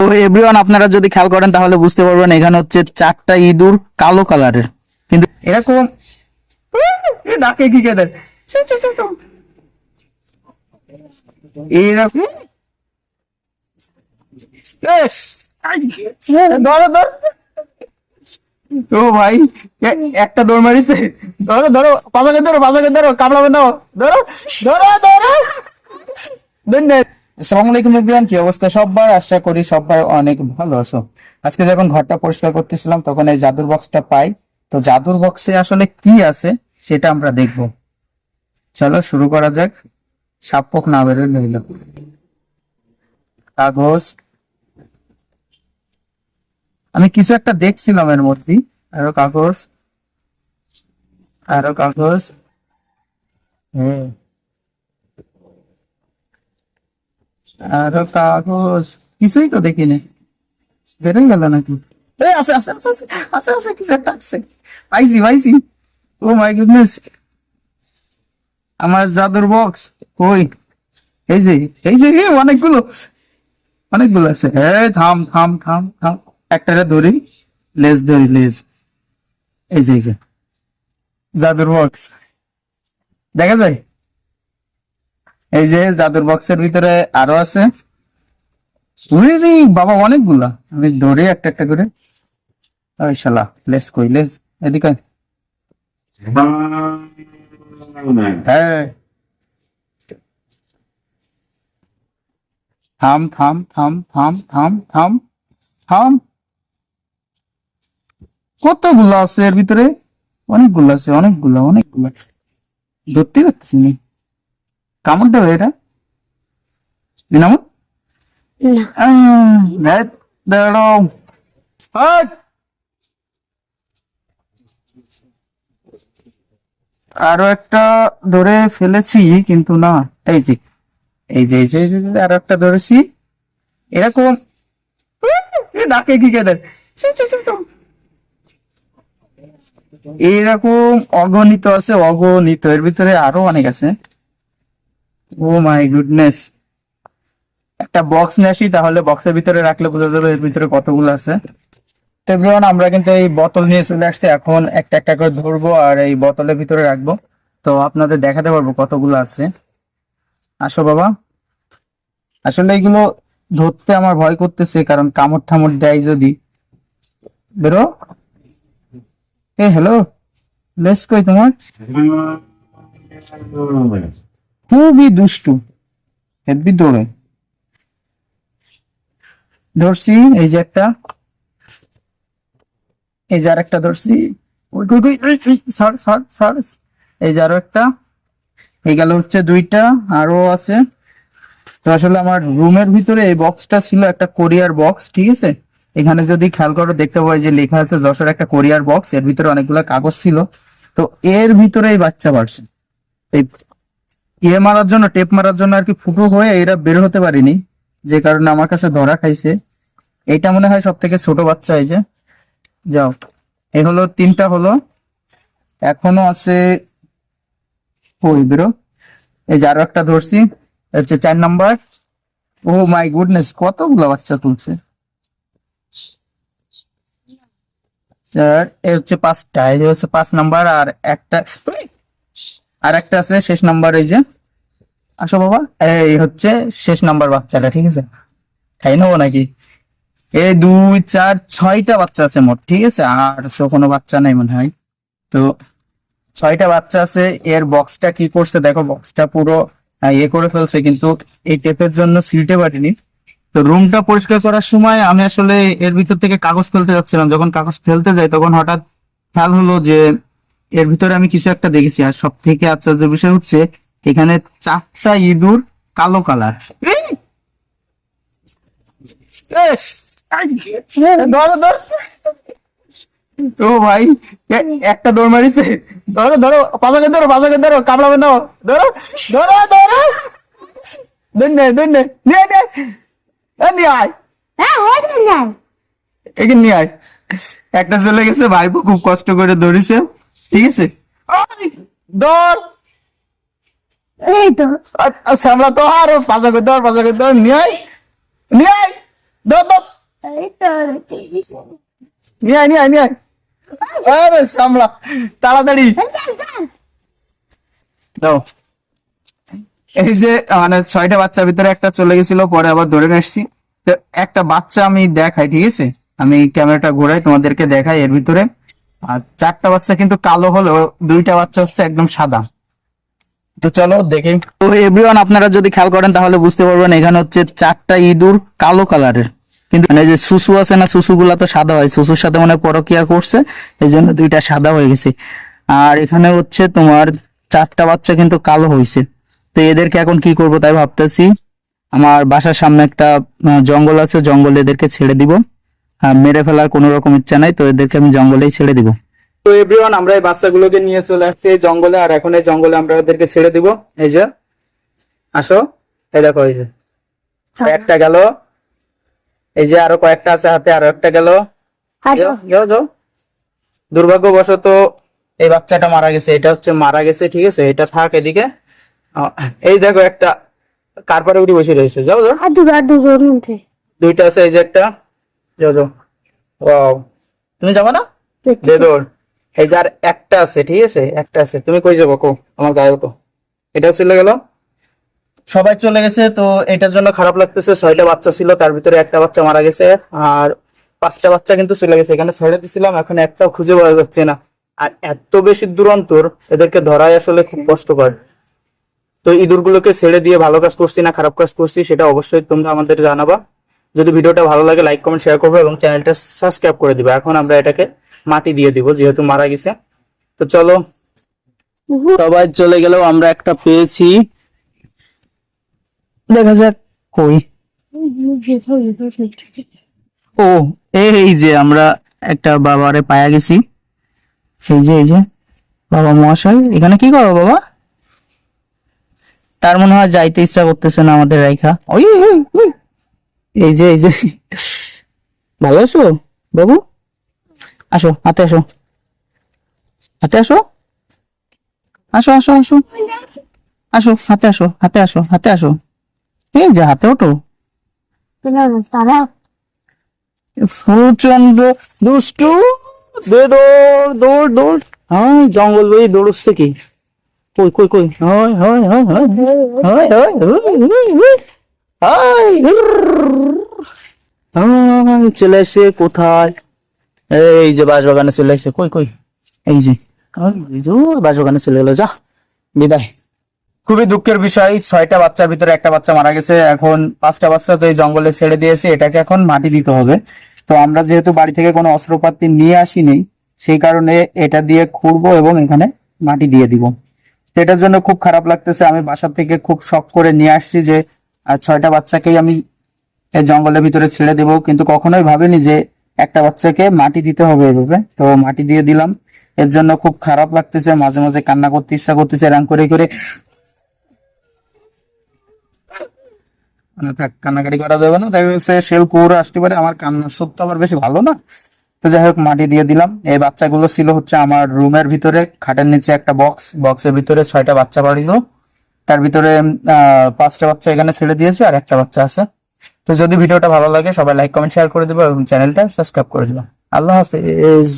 তো এভরিওয়ান আপনারা যদি খেয়াল করেন, তাহলে বুঝতে পারবেন, এখানে হচ্ছে চারটা ইঁদুর কালো কালারের। কিন্তু এরকম ডাকে কি কেদের এইরকম। ও ভাই একটা দৌড় মারিছে। ধরো ধরো পাজাকে ধরো পাজাকে ধরো, কামড়াবে ধরো ধরো ধরো। ধন্যবাদ আলাইকুম এভরিওয়ান, কি অবস্থা আশা করি সবাই অনেক ভালো আছো। আজকে যখন ঘরটা পরিষ্কার করতেছিলাম, তখন এই জাদুর বক্সটা পাই। তো জাদুর বক্সে আসলে কি আছে, সেটা আমরা দেখব। চলো শুরু করা যাক। সাপক না বেরোয় নইল। কাগজ। আমি কিছু একটা দেখছিলাম এর মধ্যে। আরও কাগজ। আরও কাগজ। হ্যাঁ। আরও কাগজ। কিছুই তো দেখিনি। বেরোয় গেল নাকি? আছে আছে আছে আছে আছে কিছু একটা আছে। পাইছি পাইছি। Oh my goodness. আমার জাদুর বক্স কই? এই যে এই যে অনেকগুলো। অনেকগুলো আছে। এই থাম থাম থাম থাম। একটারে ধরি, লেজ ধরি, লেজ। এই যে এই যে। জাদুর বক্স দেখা যায়? এই যে জাদুর বক্সের ভিতরে আরও আছে। বাবা, অনেকগুলা। আমি ধরে একটা একটা করে। ওই শালা লেস কই লেস এদিকে হ্যাঁ। থাম থাম থাম থাম থাম থাম থাম। কতগুলো আছে এর ভিতরে? অনেকগুলো আছে অনেকগুলো অনেকগুলো। ধরতে পারতেছি না। কামড় দেবে এটা! আরও একটা ধরে ফেলেছি কিন্তু না। এই যে এই যে এই যে আরও একটা ধরেছি। এরকম। ডাকে কি কেদের এইরকম অগণিত আছে অগণিত। এর ভিতরে আরও অনেক আছে। ও মাই গুডনেস একটা বক্স নিয়ে আসি তাহলে বক্সের ভিতরে রাখলে বোঝা যাবে এর ভিতরে কতগুলো আছে। everyone, আমরা কিন্তু এই বোতল নিয়ে চলে আসছি। এখন একটা একটা করে ধরবো আর এই বোতলের ভিতরে রাখব। তো আপনাদের দেখাতে পারব কতগুলো আছে। আসো বাবা। আসলে এগুলো ধরতে আমার ভয় করতেছে কারণ কামড় ঠামড় দেয় যদি। বেরো। এ হ্যালো লেস কই তোমার? খুবই দুষ্টু। হেব্বি দৌড়ে ধরছি এই যে একটা। এই যে ধরছি। ওই, ওই, ওই, সর সর সর। এই যে আরও একটা। এই গেল হচ্ছে দুইটা আরও আছে। তো আসলে আমার রুমের ভিতরে এই বক্সটা ছিল একটা কোরিয়ার বক্স ঠিক আছে? এখানে যদি খেয়াল করো, দেখতে পাই যে লেখা আছে যশোর একটা কোরিয়ার বক্স এর ভিতরে অনেকগুলো কাগজ ছিল। তো এর ভিতরে এই বাচ্চা বাড়ছে। এই ইয়ে মারার জন্য, টেপ মারার জন্য আর কি ফুটো হয়ে এরা বের হতে পারিনি, যে কারণে আমার কাছে ধরা খাইছে। এইটা মনে হয় সব থেকে ছোট বাচ্চা এই যে। যাও, এই হলো, তিনটা হলো। এখনও আছে ওই বেরো? এই যে আরও একটা ধরছি হচ্ছে চার নাম্বার। ও মাই গুডনেস, কতগুলো বাচ্চা তুলছে। চার এই হচ্ছে পাঁচটা, এই হচ্ছে পাঁচ নাম্বার আর একটা আর একটা আছে শেষ নাম্বার, এই যে। আসো বাবা, এই হচ্ছে শেষ নাম্বার বাচ্চাটা, ঠিক আছে? খাই নেব নাকি? এই দুই, চার, ছয়টা বাচ্চা আছে মোট, ঠিক আছে? আর তো কোনো বাচ্চা নাই মনে হয়। তো ছয়টা বাচ্চা আছে, এর বক্সটা কি করছে? দেখো বক্সটা পুরো ইয়ে করে ফেলছে, কিন্তু এই টেপের জন্য সিলটে পারিনি তো রুমটা পরিষ্কার করার সময় আমি আসলে এর ভিতর থেকে কাগজ ফেলতে যাচ্ছিলাম। যখন কাগজ ফেলতে যাই তখন হঠাৎ খেয়াল হলো যে এর ভিতরে আমি কিছু একটা দেখেছি। আর সব থেকে আশ্চর্য বিষয় হচ্ছে এখানে চারটা ইঁদুর কালো কালার। ও ভাই একটা দৌড় মারিছে। ধরো ধরো পাজাকে ধরো পাজাকে ধরো কামড়াবে না ধরো ধরো ধরো দন্নে দন্নে নিয়ে নিয়ে এ নিয়ে আয়। হ্যাঁ নিয়ে আয়? একটা চলে গেছে ভাইপো খুব কষ্ট করে ধরেছে ঠিক আছে? ওই, দৌড় এই তো। শ্যামলা তো আর পাজা করে দৌড় পাজা করে দৌড় নিয়ে আয়। নিয়ে আয়। দৌড় দৌড় নিয়ে আয় নিয়ে আয় নিয়ে আয়। আরে শ্যামলা তাড়াতাড়ি। দাও। এই যে মানে ছয়টা বাচ্চার ভিতরে একটা চলে গেছিল, পরে আবার ধরে নিয়ে তো একটা বাচ্চা আমি দেখাই, ঠিক আছে? আমি ক্যামেরাটা ঘোরাই, তোমাদেরকে দেখাই এর ভিতরে। আর চারটা বাচ্চা কিন্তু কালো হলেও দুইটা বাচ্চা হচ্ছে একদম সাদা। তো চলো দেখি। তো এভরিওয়ান আপনারা যদি খেয়াল করেন, তাহলে বুঝতে পারবেন, এখানে হচ্ছে চারটা ইঁদুর কালো কালারের। কিন্তু মানে যে সুসু আছে না সুসু গুলা তো সাদা হয়। সুসুর সাথে মানে পরকিয়া করছে এই জন্য দুইটা সাদা হয়ে গেছে। আর এখানে হচ্ছে তোমার চারটা বাচ্চা কিন্তু কালো হয়েছে। তো এদেরকে এখন কি করব তাই ভাবতেছি। আমার বাসার সামনে একটা জঙ্গল আছে জঙ্গলে এদেরকে ছেড়ে দিব। আর মেরে ফেলার কোনো রকম ইচ্ছা নাই তো এদেরকে আমি জঙ্গলেই ছেড়ে দিব। তো এভরিওয়ান আমরা এই বাচ্চাগুলোকে নিয়ে চলে আসছি এই জঙ্গলে আর এখন এই জঙ্গলে আমরা ওদেরকে ছেড়ে দিব। এই যে আসো। এই দেখো এই যে। একটা গেল। এই যে আরও কয়েকটা আছে হাতে আরও একটা গেল। যাও, যাও যাও। দুর্ভাগ্যবশত এই বাচ্চাটা মারা গেছে এটা হচ্ছে মারা গেছে ঠিক আছে? এটা থাক এদিকে। এই দেখো একটা কারপারে উঠে বসে রয়েছে। যাও যাও। আর দুটো আর দুটোর মধ্যে দুইটা আছে এই যে একটা। যাও যাও। ওয়াও। তুমি যাবে না? দে দৌড়। এই যে আর একটা আছে ঠিক আছে? একটা আছে। তুমি কই যাব? কো আমার গায়ে তো এটা চলে গেল। সবাই চলে গেছে তো এটার জন্য খারাপ লাগতেছে। ছয়টা বাচ্চা ছিল তার ভিতরে একটা বাচ্চা মারা গেছে। আর পাঁচটা বাচ্চা কিন্তু চলে গেছে। এখানে ছেড়ে দিছিলাম এখন একটাও খুঁজে পাওয়া যাচ্ছে না। আর এত বেশি দূরান্তর এদেরকে ধরাই আসলে খুব কষ্টকর। তো ইঁদুর গুলোকে ছেড়ে দিয়ে ভালো কাজ করছি না খারাপ কাজ করছি সেটা অবশ্যই তোমরা আমাদের জানাবা। যদি ভিডিওটা ভালো লাগে লাইক কমেন্ট শেয়ার করবে এবং চ্যানেলটা সাবস্ক্রাইব করে দিবে। এখন আমরা এটাকে মাটি দিয়ে দিব যেহেতু মারা গেছে। তো চলো সবাই চলে গেলেও আমরা একটা পেয়েছি। দেখা যাক কই? ও এই যে আমরা একটা বাবারে পায়া গেছি। এই যে এই যে বাবা মহাশয় এখানে কি করো বাবা? তার মনে হয় যাইতে ইচ্ছা করতেছে না আমাদের রাইখা। ওই। এই যে এই যে। ভালো আছো বাবু? আসো, হাতে আসো। হাতে আসো? আসো আসো আসো। আসো, হাতে আসো হাতে আসো হাতে আসো। এই যে, হাতে ওঠো। ফুলচন্দ্র, দুষ্টু দৌড় দৌড় দৌড়। হ্যাঁ জঙ্গল বই দৌড়চ্ছে কি? কই কই কই? হয় হয় হয় হয় হয় হয় চলে এসে কোথায়? এই যে বাসবাগানে চলে এসে, কই কই? এই যে বাসবাগানে চলে গেল, যা, বিদায়। খুবই দুঃখের বিষয়, ছয়টা বাচ্চার ভিতরে একটা বাচ্চা মারা গেছে। এখন পাঁচটা বাচ্চা তো এই জঙ্গলে ছেড়ে দিয়েছে, এটাকে এখন মাটি দিতে হবে। তো আমরা যেহেতু বাড়ি থেকে কোনো অস্ত্রপাতি নিয়ে আসিনি, সেই কারণে এটা দিয়ে খুঁড়বো এবং এখানে মাটি দিয়ে দিব। তো এটার জন্য খুব খারাপ লাগতেছে। আমি বাসা থেকে খুব শখ করে নিয়ে আসছি যে ছয়টা বাচ্চাকেই আমি জঙ্গলের ভিতরে ছেড়ে দেবো। কিন্তু কখনোই ভাবিনি যে একটা বাচ্চাকে মাটি দিতে হবে এভাবে। তো মাটি দিয়ে দিলাম। এর জন্য খুব খারাপ লাগতেছে। মাঝে মাঝে কান্না করতে ইচ্ছা করতেছে এরকম করে করে। থাক, কান্নাকাটি করা যাবে না। দেখা যাচ্ছে শেল কুকুর আসতে পারে। আমার কান্না সত্য আবার বেশি ভালো না। তো যাই হোক, মাটি দিয়ে দিলাম। এই বাচ্চাগুলো ছিল হচ্ছে আমার রুমের ভিতরে, খাটের নিচে একটা বক্স। বক্সের ভিতরে ছয়টা বাচ্চা বাড়িল। তার ভিতরে পাঁচটা বাচ্চা এখানে ছেড়ে দিয়েছে আর একটা বাচ্চা আছে। তো যদি ভিডিওটা ভালো লাগে, সবাই লাইক কমেন্ট শেয়ার করে দেবো এবং চ্যানেলটা সাবস্ক্রাইব করে দেবো। আল্লাহ হাফেজ।